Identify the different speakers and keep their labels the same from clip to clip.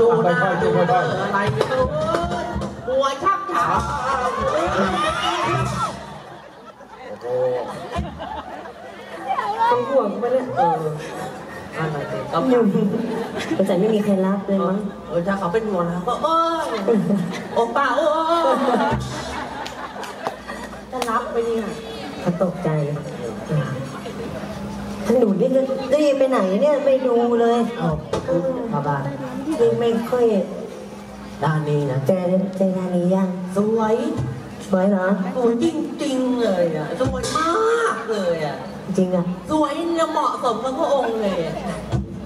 Speaker 1: ดูหน้าดูเบอร์อะไรไม่รู้หัวชักเท้า
Speaker 2: ต้องห่วงไปเนี่ย
Speaker 1: เอออะไรเนี่ยก็
Speaker 2: ยุ่งสงสัยไม่มีใครรับเลยมั้ง
Speaker 1: เออถ้าเขาเป็นห่วงเราก็เออโอป้าเออจะรับไปเนี่ย
Speaker 2: เขาตกใจท่าน หนูนี่จะรีบไปไหนเนี่ยไม่ดูเลย
Speaker 1: เอามาบ้าน
Speaker 2: นี่ไม่ค่อย
Speaker 1: ด้านนี้นะ
Speaker 2: เจอเจอหน้านี้ยัง
Speaker 1: สวย
Speaker 2: สวยเหรอ
Speaker 1: สวยจริงๆเลยอะสวยมากเลยอะ
Speaker 2: จริงอะ
Speaker 1: สวยเนี่ยเหมาะสมกับพระองค์เลยอะ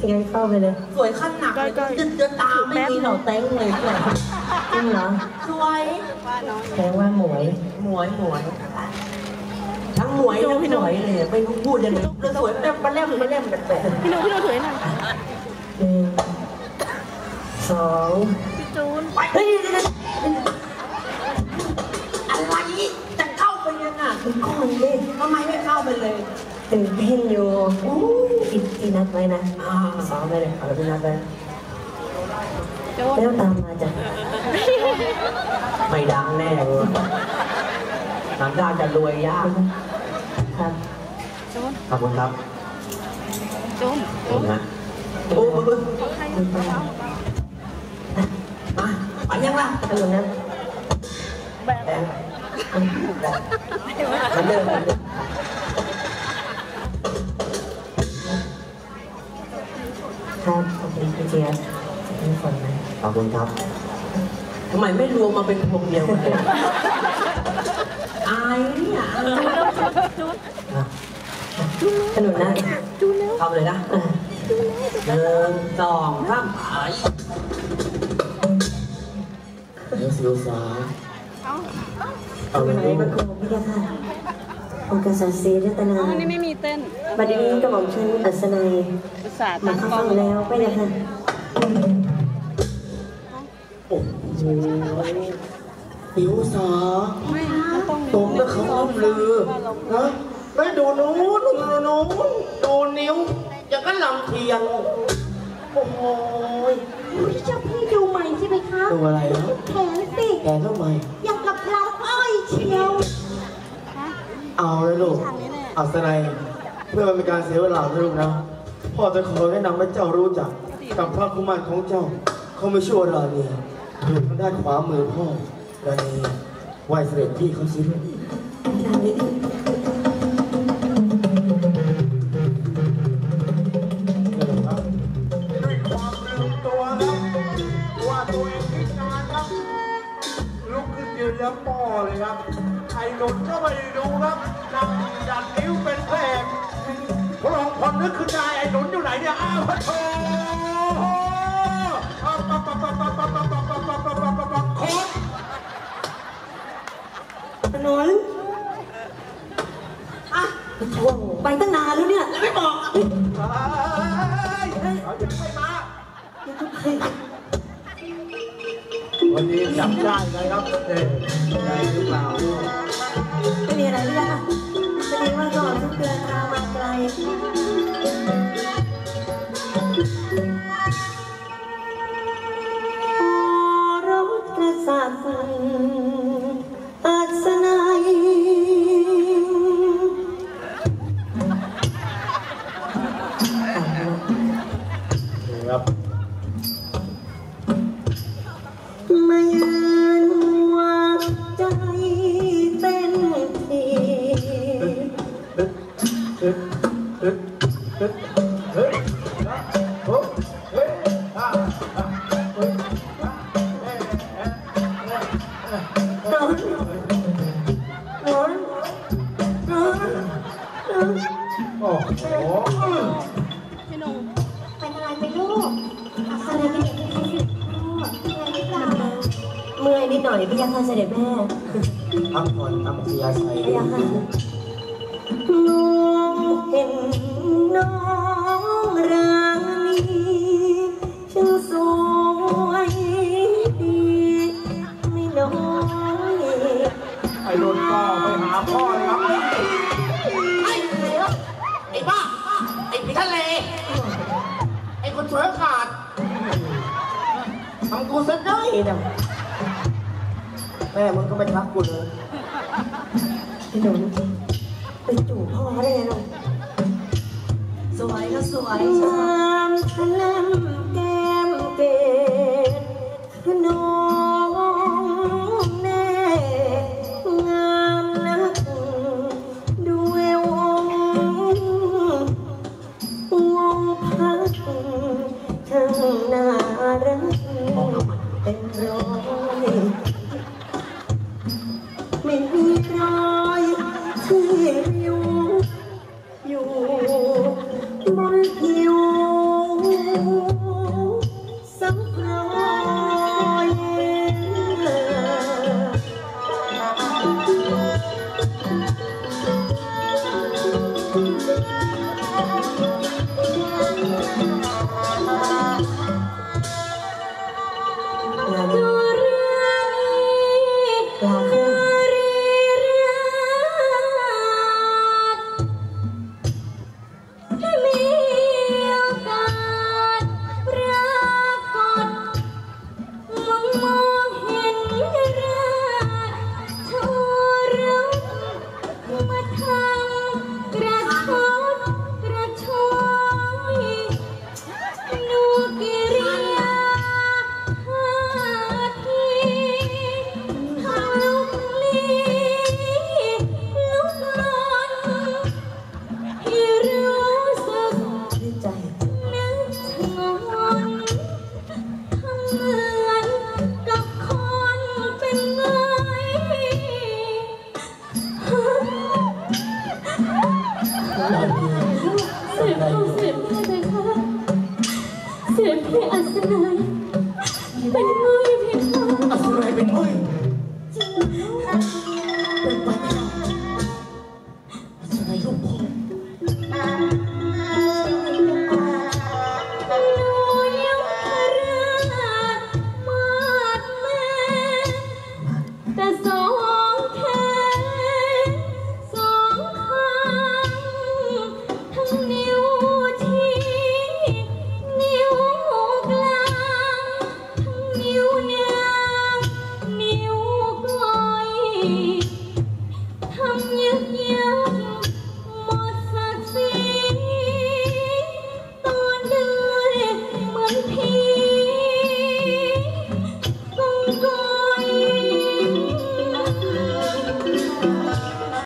Speaker 2: งั้นเข้าไปเลย
Speaker 1: สวยขั้นหนักเลยจะจะตามไม่มีเหล่าเต้งเลยจ้ะ
Speaker 2: จริงเหรอ
Speaker 1: สวย
Speaker 2: แปลว่าหมวย
Speaker 1: หมวยหมวย ทั้งหมวยทั้งหมวยเลยไม่รู้พูดยังไงจะสวยแต่มาเล่มมาเล่มแบบแบบ
Speaker 3: พี่หนูพี่หนูถือให้หน่อย
Speaker 2: หนึ่งสอง
Speaker 3: พี่จูน
Speaker 1: เฮ้ยอะไรจะเข้าไปยังอะ
Speaker 2: ก่อนดิ
Speaker 1: ทำไมไม่เข้าไปเลย
Speaker 2: ตื่นเต้นอยู่ที่ที่นัดไว้นะ
Speaker 1: อ่าซ้อมไปเลยเอาไปนัดไป
Speaker 3: จูน
Speaker 2: แล้วตามมาจาก
Speaker 1: ไม่ดังแน่เลยหนังด้านจะรวยยาก
Speaker 2: ครับ
Speaker 3: จูน
Speaker 1: ขอบคุณครับ
Speaker 3: จูน
Speaker 1: ขอบคุณนะโอ้โห
Speaker 3: ใครอยู่กับเรา
Speaker 1: มาไปยังล่ะ
Speaker 2: ท่านหนูนะ
Speaker 3: แบบ
Speaker 1: แดงมันเริ่มมันเริ่ม
Speaker 2: ครับขอบคุณพี่เจี๊ยบทุกคนนะ
Speaker 1: ขอบคุณครับทำไมไม่รวมมาเป็นพวงเดียวกันเลย อายเนี่ยอาย
Speaker 3: จูน
Speaker 1: อะ
Speaker 2: ท่านหนูนะ
Speaker 3: จูนเร็ว
Speaker 1: ทำเลยนะ
Speaker 2: เออ
Speaker 1: หนึ่งสองสามไปเดี๋ยวสิวสา
Speaker 3: เอา
Speaker 1: เอาไป
Speaker 2: ไหน
Speaker 1: ดู
Speaker 2: ก็คงพี่ค่ะองค์กษัตริย์ศรีรัตนา
Speaker 3: เอาอันนี้ไม่มีเต้น
Speaker 2: บัดนี้กระหม่อมฉันอัศนัย
Speaker 3: อุตส่าห์
Speaker 2: มา
Speaker 3: ตั้ง
Speaker 2: เข้าก
Speaker 3: ล้อง
Speaker 2: ฟังแล้วไปเลยค่ะ
Speaker 1: โอ้โห สิวสา
Speaker 3: ไม่มันต้อง
Speaker 1: ตรงกับเขาอ้อมลือนะไม่ดูนู้นดูนู้นดูนิ้วอย่างก็ลำเทียง โอ้โห
Speaker 4: พี่ชอบพี่ดูใหม่ใช่ไหมคะ
Speaker 1: ดูอะไรนะ
Speaker 4: แขนสิ
Speaker 1: แกทำไม
Speaker 4: อย่างกับลำอ้อยเชียว
Speaker 1: เอาเลยลูก
Speaker 3: ทางนี้แหละ
Speaker 5: อัศนัยเพื่อมันเป็นการเสียเวลานะลูกนะพ่อจะขอแนะนำให้เจ้ารู้จักกับพระคุมารของเจ้าเขาไม่ชั่วราณีอยู่ทางด้านขวามือพ่อ ราณีไหวเสด็จพี่เขาสิลูก
Speaker 6: ด้วยความลืมตัวครับว่าตัวเองพิการครับ ลุกขึ้นยืนแล้วป้อเลยครับไอ้หนุนก็ไม่ได้ดูครับนั่งดันนิ้วเป็นแผลพระองค์พลนึกขึ้นได้ไอ้หนุนอยู่ไหนเนี่ย อ้าวพระโถ
Speaker 2: ถนนอะท่วงไปตั้งนานแล้วเนี่ย
Speaker 1: ไม่บอก
Speaker 6: เฮ้ยเอายังไม่มาวันนี้จับได้เลยครับเด็ได้หรือเปล่า
Speaker 2: ไม่มีอะไรเลยค่ะแสดงว่าก่อนทุกเดือนทางมาไกล
Speaker 6: ครับ
Speaker 2: ไม่ว่าใจเต้นทีร้อ้อนร้อนร้
Speaker 3: พี่หนุ่ม
Speaker 4: เป็นอะไรไปลูกอัศนัยเป็นเด็กที่สิบพ่อเป็นอะไรหรือเปล่า
Speaker 2: เมื่อยนิดหน่อยพี่ยักษ์ค่ะเสด็จแม่
Speaker 5: พักผ่อนตามอัธยาศัย
Speaker 2: พี่ยักษ์ค่ะน้องเห็นน้องรางนี้ช่างสวยดีไม่น้อย
Speaker 6: ไอ้รุ่นก็ไปหาพ่อเลยครับ
Speaker 1: ไอ้ไอ้บ้าไอ้ผีทะเล อขาดทำกูซะได้วยเนี่ยแม่มึงก็ไม่ทักกูเลย
Speaker 2: ไอ้หนูไปจู่พ่อได้ไงเราสวยก็สวยใช่ไหม เสพเอาเสพพี่ไปค่ะเสพพี่อัศนัยเป็นมือพี่ค่ะอัศนัยเป็น
Speaker 4: มือเป็นไปไม่ได้อัศนัยลูกพ่อ